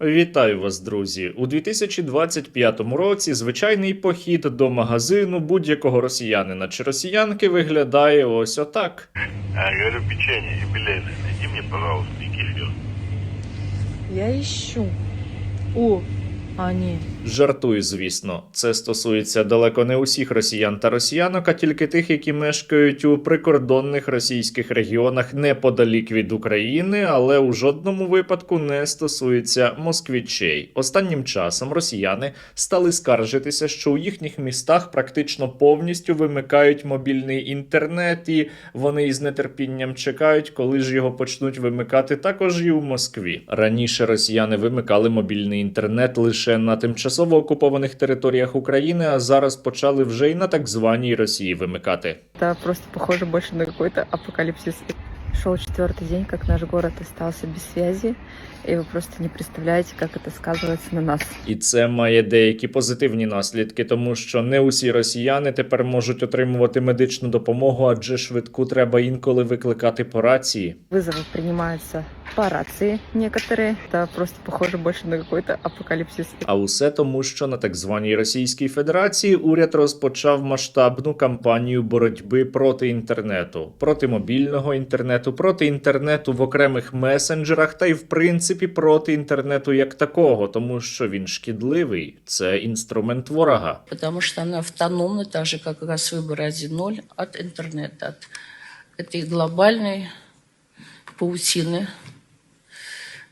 Вітаю вас, друзі! У 2025 році звичайний похід до магазину будь-якого росіянина чи росіянки виглядає ось отак. А, говорю, печенье юбилейное. Найди мне, пожалуйста, и кефир. Я ищу. О, а не. Жартую, звісно, це стосується далеко не усіх росіян та росіянок, а тільки тих, які мешкають у прикордонних російських регіонах неподалік від України, але у жодному випадку не стосується москвічей. Останнім часом росіяни стали скаржитися, що у їхніх містах практично повністю вимикають мобільний інтернет, і вони із нетерпінням чекають, коли ж його почнуть вимикати також і у Москві. Раніше росіяни вимикали мобільний інтернет лише на тимчасово окупованих територіях України, а зараз почали вже й на так званій Росії вимикати. Это просто похоже больше на какой-то апокалипсис. Шел четвертый день, как наш город остался без связи, и вы просто не представляете, как это сказывается на нас. І це має деякі позитивні наслідки, тому що не усі росіяни тепер можуть отримувати медичну допомогу, адже швидку треба інколи викликати по рації. Вызовы принимаются по рации некоторые. Это просто похоже больше на какой-то апокалипсис. А усе тому, що на так званій Російській Федерації уряд розпочав масштабну кампанію боротьби проти інтернету, проти мобільного інтернету, проти інтернету в окремих месенджерах, та й в принципі проти інтернету як такого, тому що він шкідливий, це інструмент ворога. потому что она автономна, так же, как раз выбор 1.0 от интернета, от этой глобальной паутины,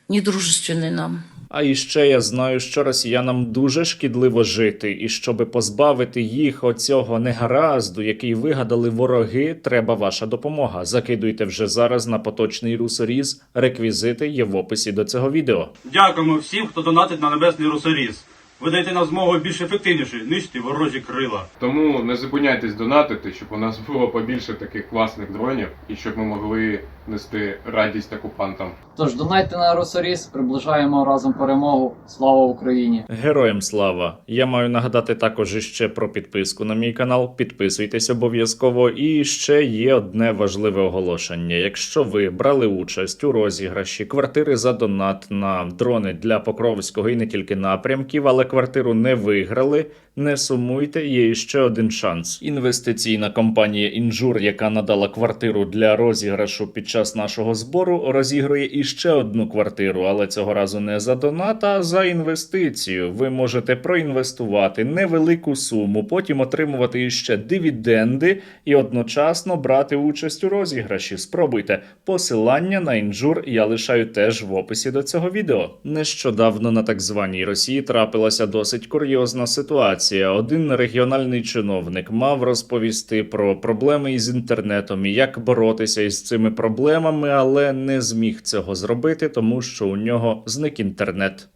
недружественной нам. А іще я знаю, що росіянам дуже шкідливо жити, і щоби позбавити їх оцього негаразду, який вигадали вороги, треба ваша допомога. Закидуйте вже зараз на поточний русоріз. Реквізити є в описі до цього відео. Дякуємо всім, хто донатить на небесний русоріз. Ви даєте нам змогу більш ефективніше нищити ворожі крила. Тому не зупиняйтесь донатити, щоб у нас було побільше таких класних дронів і щоб ми могли нести радість окупантам. Тож донайте на Росоріс, приближаємо разом перемогу. Слава Україні! Героям слава! Я маю нагадати також іще про підписку на мій канал. Підписуйтесь обов'язково. І ще є одне важливе оголошення. Якщо ви брали участь у розіграші квартири за донат на дрони для Покровського і не тільки напрямків, але квартиру не виграли. Не сумуйте, є ще один шанс. Інвестиційна компанія Інжур, яка надала квартиру для розіграшу під час нашого збору, розігрує іще одну квартиру, але цього разу не за донат, а за інвестицію. Ви можете проінвестувати невелику суму, потім отримувати іще дивіденди і одночасно брати участь у розіграші. Спробуйте. Посилання на інжур я лишаю теж в описі до цього відео. Нещодавно на так званій Росії трапилася досить курйозна ситуація. Один регіональний чиновник мав розповісти про проблеми із інтернетом і як боротися із цими проблемами, але не зміг цього зробити, тому що у нього зник інтернет.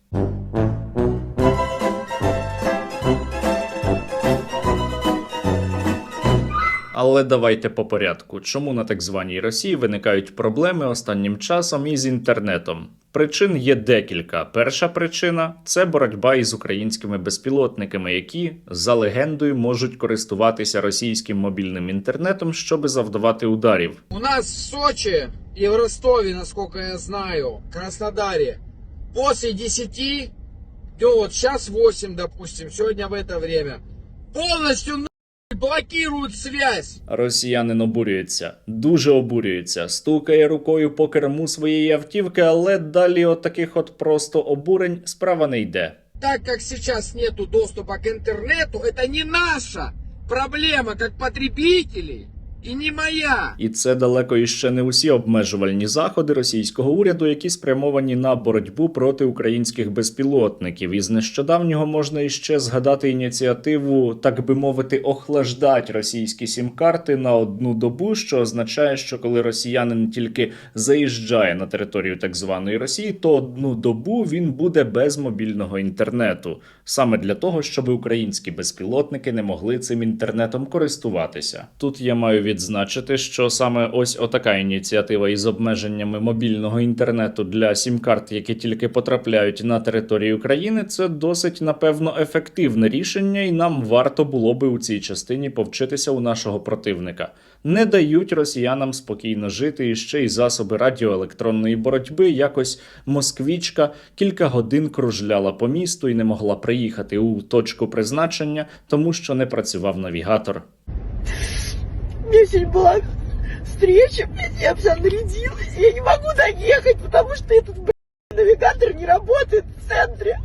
Але давайте по порядку. Чому на так званій Росії виникають проблеми останнім часом із інтернетом? Причин є декілька. Перша причина це боротьба із українськими безпілотниками, які за легендою можуть користуватися російським мобільним інтернетом, щоби завдавати ударів. У нас в Сочи и в Ростове, насколько я знаю, Краснодаре, после 10, то вот сейчас 8, допустим, сегодня в это время, полностью нахуй блокируют связь. Росіянин обурюється, дуже обурюється, стукає рукою по керму своєї автівки, але далі от таких от просто обурень справа не йде. Так як зараз нету доступу к інтернету, это не наша проблема як потребителей и не моя. І це далеко іще не усі обмежувальні заходи російського уряду, які спрямовані на боротьбу проти українських безпілотників. Із нещодавнього можна іще згадати ініціативу, так би мовити, охлаждать російські сім-карти на одну добу, що означає, що коли росіянин тільки заїжджає на територію так званої Росії, то одну добу він буде без мобільного інтернету, саме для того, щоб українські безпілотники не могли цим інтернетом користуватися. Тут я маю відзначити, що саме ось отака ініціатива із обмеженнями мобільного інтернету для сім-карт, які тільки потрапляють на територію країни, це досить напевно ефективне рішення, і нам варто було би у цій частині повчитися у нашого противника. Не дають росіянам спокійно жити і ще й засоби радіоелектронної боротьби. Якось москвічка кілька годин кружляла по місту і не могла приїхати у точку призначення, тому що не працював навігатор У меня сегодня была встреча, блядь, я вся нарядилась, я не могу доехать, потому что этот, блядь, навигатор не работает в центре.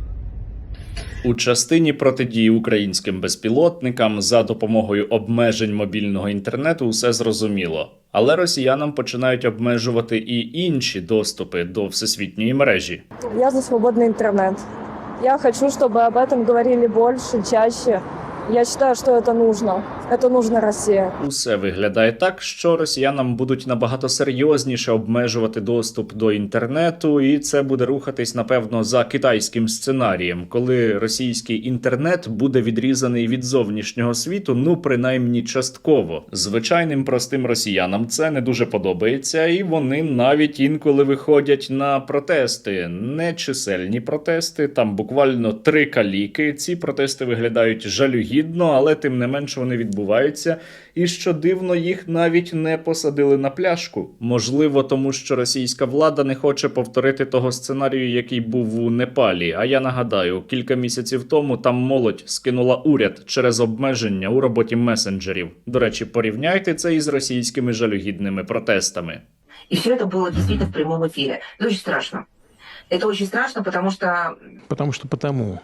У частині протидії українським безпілотникам за допомогою обмежень мобільного інтернету все зрозуміло. Але росіянам починають обмежувати і інші доступи до всесвітньої мережі. Я за свободный интернет. Я хочу, чтобы об этом говорили больше, чаще. Я считаю, что это нужно. Это нужно России. Усе виглядає так, що росіянам будуть набагато серйозніше обмежувати доступ до інтернету, і це буде рухатись напевно за китайським сценарієм, коли російський інтернет буде відрізаний від зовнішнього світу, ну принаймні частково. Звичайним простим росіянам це не дуже подобається, і вони навіть інколи виходять на протести, не чисельні протести. Там буквально три каліки. Ці протести виглядають жалюгідно, але тим не менш вони відбуваються І що дивно, їх навіть не посадили на пляшку. Можливо, тому що російська влада не хоче повторити того сценарію, який був у Непалі. А я нагадаю, кілька місяців тому там молодь скинула уряд через обмеження у роботі месенджерів. До речі, порівняйте це із російськими жалюгідними протестами. И все это было действительно в прямом эфире. Это очень страшно. Это очень страшно, потому что Потому что потому.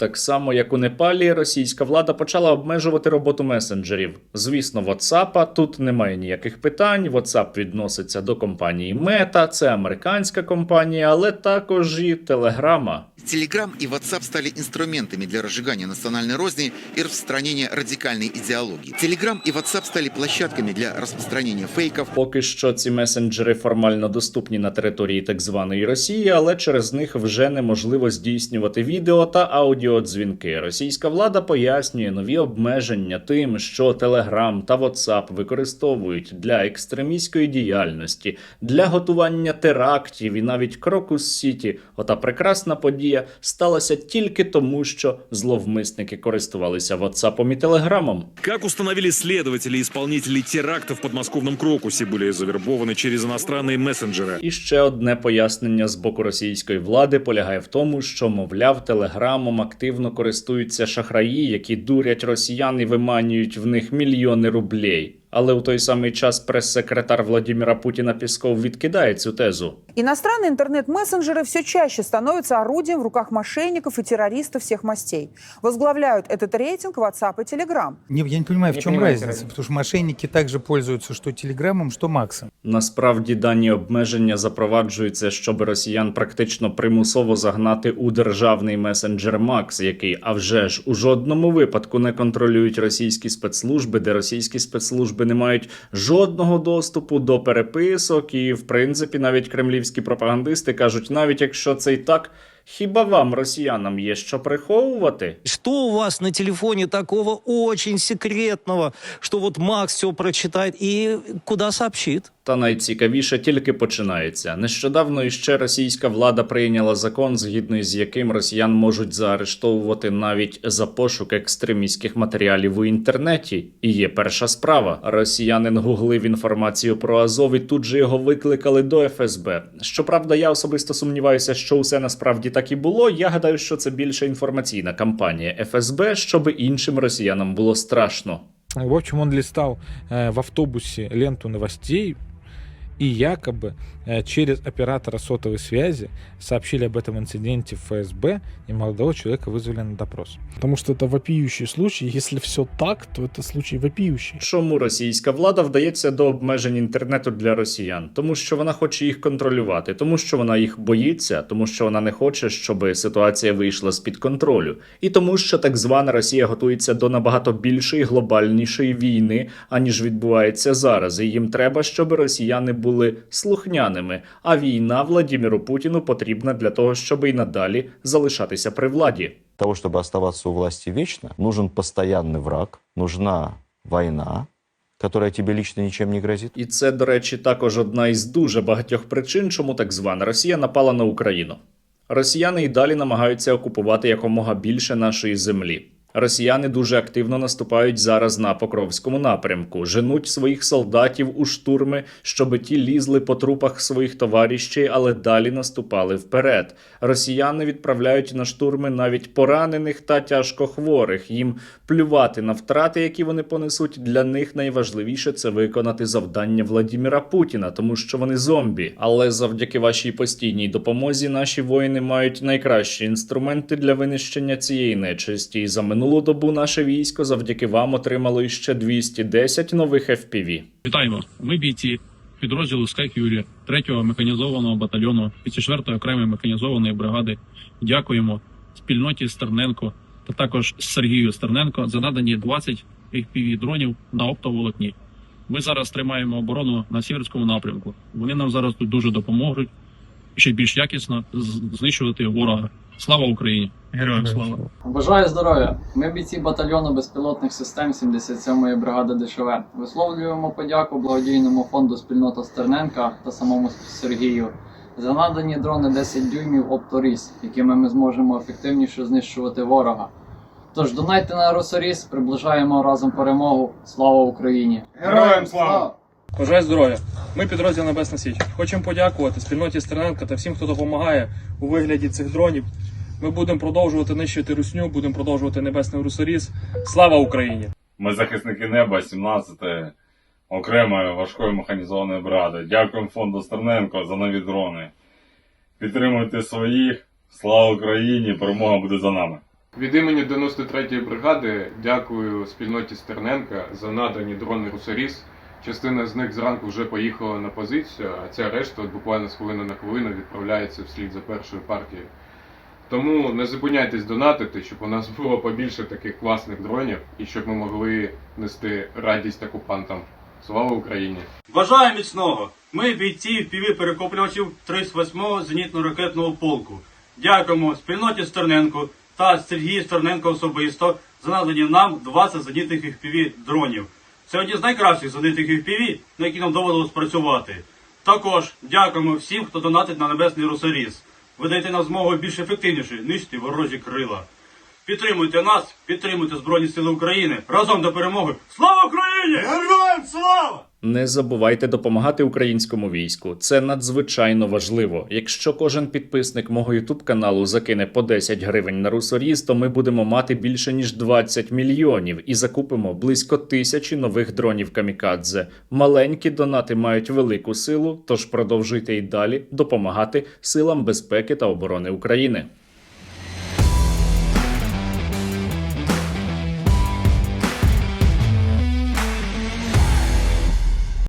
Так само, як у Непалі, російська влада почала обмежувати роботу месенджерів. Звісно, WhatsApp тут немає ніяких питань. WhatsApp відноситься до компанії Meta, це американська компанія, але також і Телеграма. Telegram и WhatsApp стали инструментами для разжигания национальной розни и распространения радикальной идеологии. Telegram и WhatsApp стали площадками для распространения фейков, Поки що ці месенджери формально доступні на території так званої Росії, але через них вже неможливо здійснювати відео та аудіодзвінки. Російська влада пояснює нові обмеження тим, що Telegram та WhatsApp використовують для екстремістської діяльності, для готування терактів і навіть Крокус Сіті. Ота прекрасна подія сталася тільки тому, що зловмисники користувалися WhatsApp і Телеграмом. Как установили следователи, исполнители терактов в подмосковном Крокусе были завербованы через иностранные мессенджеры. І ще одне пояснення з боку російської влади полягає в тому, що, мовляв, телеграмом активно користуються шахраї, які дурять росіян і виманюють в них мільйони рублей. Але у той самий час прес-секретар Владіміра Путіна Пісков відкидає цю тезу. Иностранные интернет-мессенджеры все чаще становятся орудием в руках мошенников и террористов всех мастей. Возглавляют этот рейтинг WhatsApp и Telegram. Не, я не понимаю, в Не чем понимаете разница, разницы. потому что мошенники также пользуются что телеграммом, что Максом. Насправді дані обмеження запроваджуються, щоб росіян практично примусово загнати у державний месенджер Макс, який, а вже ж, у жодному випадку не контролюють російські спецслужби, де російські спецслужби не мають жодного доступу до переписок, і в принципі навіть кремлівські пропагандисти кажуть, навіть якщо це і так. Хіба вам, росіянам, є що приховувати? Что у вас на телефоне такого очень секретного, что вот Макс все прочитает и куда сообщит? Та найцікавіше тільки починається. Нещодавно іще російська влада прийняла закон, згідно з яким росіян можуть заарештовувати навіть за пошук екстремістських матеріалів у інтернеті. І є перша справа. Росіянин гуглив інформацію про Азов і тут же його викликали до ФСБ. Щоправда, я особисто сумніваюся, що усе насправді так і було. Я гадаю, що це більше інформаційна кампанія ФСБ, щоб іншим росіянам було страшно. В общем, он листал э, в автобусе ленту новостей, и якобы э, через оператора сотовой связи сообщили об этом инциденте в ФСБ, и молодого человека вызвали на допрос. Потому что это вопиющий случай. Если все так, то это случай вопиющий. Чому російська влада вдається до обмежень інтернету для росіян? Тому що вона хоче їх контролювати, тому що вона їх боїться, тому що вона не хоче, щоб ситуація вийшла з під контролю, і тому, що так звана Росія готується до набагато більшої глобальнішої війни, аніж відбувається зараз. І їм треба, щоб росіяни були слухняними. А війна Владіміру Путіну потрібна для того, щоб і надалі залишатися при владі. того, чтобы оставаться у власти вечно, нужен постоянный враг, нужна война, которая тебе лично ничем не грозит? І це, до речі, також одна із дуже багатьох причин, чому так звана Росія напала на Україну. Росіяни і далі намагаються окупувати якомога більше нашої землі. Росіяни дуже активно наступають зараз на Покровському напрямку, женуть своїх солдатів у штурми, щоби ті лізли по трупах своїх товаріщей, але далі наступали вперед. Росіяни відправляють на штурми навіть поранених та тяжкохворих. Їм плювати на втрати, які вони понесуть. Для них найважливіше це виконати завдання Владіміра Путіна, тому що вони зомбі. Але завдяки вашій постійній допомозі наші воїни мають найкращі інструменти для винищення цієї нечисті. За минулу добу наше військо завдяки вам отримало іще 210 нових FPV. Вітаємо! Ми бійці підрозділу Sky Fury 3-го механізованого батальйону 54-ї окремої механізованої бригади. Дякуємо спільноті Стерненко та також Сергію Стерненко за надані 20 FPV дронів на оптоволокні. Ми зараз тримаємо оборону на сіверському напрямку. Вони нам зараз тут дуже допоможуть ще більш якісно знищувати ворога. Слава Україні! Героям слава! Бажаю здоров'я! Ми бійці батальйону безпілотних систем 77-ї бригади ДШВ. Висловлюємо подяку благодійному фонду спільнота Стерненка та самому Сергію за надані дрони 10 дюймів Опторіс, якими ми зможемо ефективніше знищувати ворога. Тож донайте на Росоріс, приближаємо разом перемогу. Слава Україні! Героям слава! Бажаю здоров'я! Ми підрозділ Небесна Січ. Хочемо подякувати спільноті Стерненка та всім, хто допомагає у вигляді цих дронів. Ми будемо продовжувати нищити русню, будемо продовжувати небесний русоріз. Слава Україні! Ми захисники неба 17-ї окремої важкої механізованої бригади. Дякуємо фонду Стерненко за нові дрони. Підтримуйте своїх. Слава Україні! Перемога буде за нами! Від імені 93-ї бригади дякую спільноті Стерненка за надані дрони Русоріс. Частина з них зранку вже поїхала на позицію, а ця решта буквально з хвилини на хвилину відправляється вслід за першою партією. Тому не зупиняйтесь донатити, щоб у нас було побільше таких класних дронів і щоб ми могли нести радість окупантам. Слава Україні! Бажаю міцного! Ми бійці піві перекоплювачів 38-го зенітно-ракетного полку. Дякуємо спільноті Стерненко та Сергію Стерненко особисто за надані нам 20 зенітних FPV дронів. Це одні з найкращих зенітних FPV, на які нам доводилось працювати. Також дякуємо всім, хто донатить на небесний русоріз. Ви даєте нам змогу більш ефективніше нищити ворожі крила. Підтримуйте нас, підтримуйте Збройні Сили України. Разом до перемоги. Слава Україні! Героям слава! Не забувайте допомагати українському війську. Це надзвичайно важливо. Якщо кожен підписник мого ютуб каналу закине по 10 гривень на русоріз, то ми будемо мати більше ніж 20 мільйонів і закупимо близько тисячі нових дронів камікадзе. Маленькі донати мають велику силу, тож продовжуйте і далі допомагати силам безпеки та оборони України.